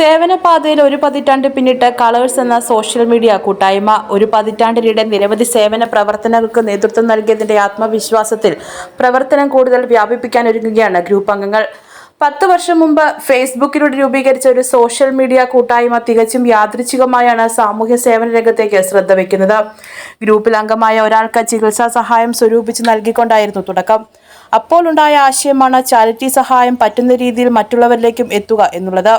സേവനപാതയിൽ ഒരു പതിറ്റാണ്ട് പിന്നിട്ട് കളേഴ്സ് എന്ന സോഷ്യൽ മീഡിയ കൂട്ടായ്മ ഒരു പതിറ്റാണ്ടിനിടെ നിരവധി സേവന പ്രവർത്തനങ്ങൾക്ക് നേതൃത്വം നൽകിയതിന്റെ ആത്മവിശ്വാസത്തിൽ പ്രവർത്തനം കൂടുതൽ വ്യാപിപ്പിക്കാൻ ഒരുങ്ങുകയാണ് ഗ്രൂപ്പ് അംഗങ്ങൾ. പത്ത് വർഷം മുമ്പ് ഫേസ്ബുക്കിലൂടെ രൂപീകരിച്ച ഒരു സോഷ്യൽ മീഡിയ കൂട്ടായ്മ തികച്ചും യാദൃച്ഛികമായാണ് സാമൂഹ്യ സേവന രംഗത്തേക്ക് ശ്രദ്ധ വയ്ക്കുന്നത്. ഗ്രൂപ്പിൽ അംഗമായ ഒരാൾക്ക് ചികിത്സാ സഹായം സ്വരൂപിച്ച് നൽകിക്കൊണ്ടായിരുന്നു തുടക്കം. അപ്പോൾ ഉണ്ടായ ആശയമാണ് ചാരിറ്റി സഹായം പറ്റുന്ന രീതിയിൽ മറ്റുള്ളവരിലേക്കും എത്തുക എന്നുള്ളത്.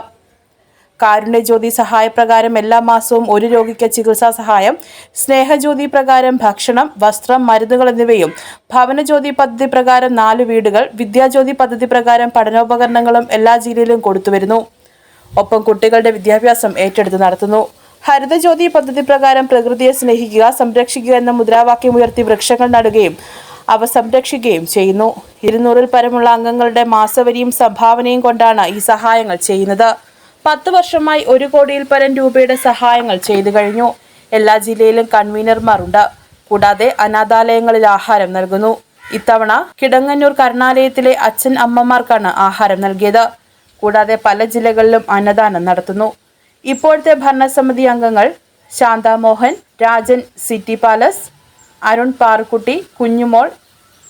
കാരുണ്യജ്യോതി സഹായപ്രകാരം എല്ലാ മാസവും ഒരു രോഗിക്ക് ചികിത്സാ സഹായം സ്നേഹജ്യോതി പ്രകാരം ഭക്ഷണം വസ്ത്രം മരുന്നുകൾ എന്നിവയും ഭവനജ്യോതി പദ്ധതി പ്രകാരം നാല് വീടുകൾ വിദ്യാജ്യോതി പദ്ധതി പ്രകാരം പഠനോപകരണങ്ങളും എല്ലാ ജില്ലയിലും കൊടുത്തുവരുന്നു. ഒപ്പം കുട്ടികളുടെ വിദ്യാഭ്യാസം ഏറ്റെടുത്ത് നടത്തുന്നു. ഹരിതജ്യോതി പദ്ധതി പ്രകാരം പ്രകൃതിയെ സ്നേഹിക്കുക സംരക്ഷിക്കുക എന്ന മുദ്രാവാക്യം ഉയർത്തി വൃക്ഷങ്ങൾ നടുകയും അവ സംരക്ഷിക്കുകയും ചെയ്യുന്നു. ഇരുന്നൂറിൽ പരമുള്ള അംഗങ്ങളുടെ മാസവരിയും സംഭാവനയും കൊണ്ടാണ് ഈ സഹായങ്ങൾ ചെയ്യുന്നത്. പത്ത് വർഷമായി ഒരു കോടിയിൽ പരം രൂപയുടെ സഹായങ്ങൾ ചെയ്തു കഴിഞ്ഞു. എല്ലാ ജില്ലയിലും കൺവീനർമാരുണ്ട്. കൂടാതെ അനാഥാലയങ്ങളിൽ ആഹാരം നൽകുന്നു. ഇത്തവണ കിടങ്ങന്നൂർ കരുണാലയത്തിലെ അച്ഛൻ അമ്മമാർക്കാണ് ആഹാരം നൽകിയത്. കൂടാതെ പല ജില്ലകളിലും അന്നദാനം നടത്തുന്നു. ഇപ്പോഴത്തെ ഭരണസമിതി അംഗങ്ങൾ Shanthamohan Rajan city palace Arun Parukutty Kunjumol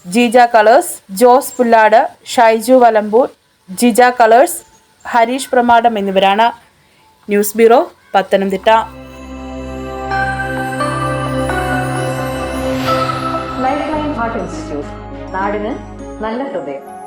Jeeja colours Jose Pullad Shaiju Valampur Jija colours Harish Pramadam എന്നിവരാണ്. News bureau Pathanamthitta. Life line heart institute നാടിന് നല്ല ഹൃദയം.